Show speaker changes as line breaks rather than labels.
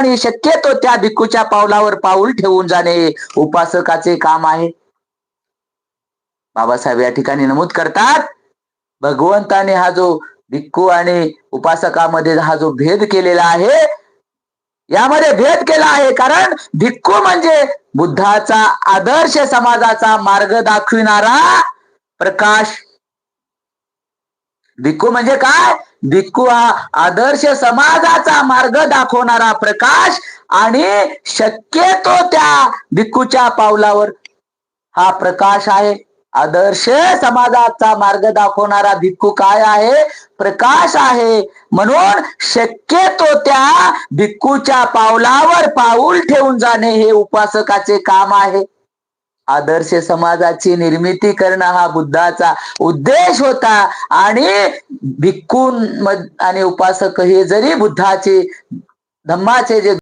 आणि शक्यतो त्या भिक्खूच्या पावलावर पाऊल ठेवून जाणे उपासकाचे काम आहे. बाबासाहेब या ठिकाणी नमूद करतात. भगवंताने हा जो भिक्खू आणि उपासकामध्ये हा जो भेद केलेला आहे यामध्ये भेद केला आहे कारण भिक्खू म्हणजे बुद्धाचा आदर्श समाजाचा मार्ग दाखविणारा प्रकाश भिक्खू म्हणजे काय? भिक्खू हा आदर्श समाजाचा मार्ग दाखवणारा प्रकाश आणि शक्यतो त्या भिक्खूच्या पावलावर हा प्रकाश आहे. आदर्श समाजाचा मार्ग दाखवणारा भिक्खू काय आहे? प्रकाश आहे. म्हणून शक्यतो त्या भिक्खूच्या पावलावर पाऊल ठेवून जाणे हे उपासकाचे काम आहे. आदर्श समाजाची निर्मिती करणं हा बुद्धाचा उद्देश होता. आणि भिक्खून आणि उपासक हे जरी बुद्धाचे धम्माचे जे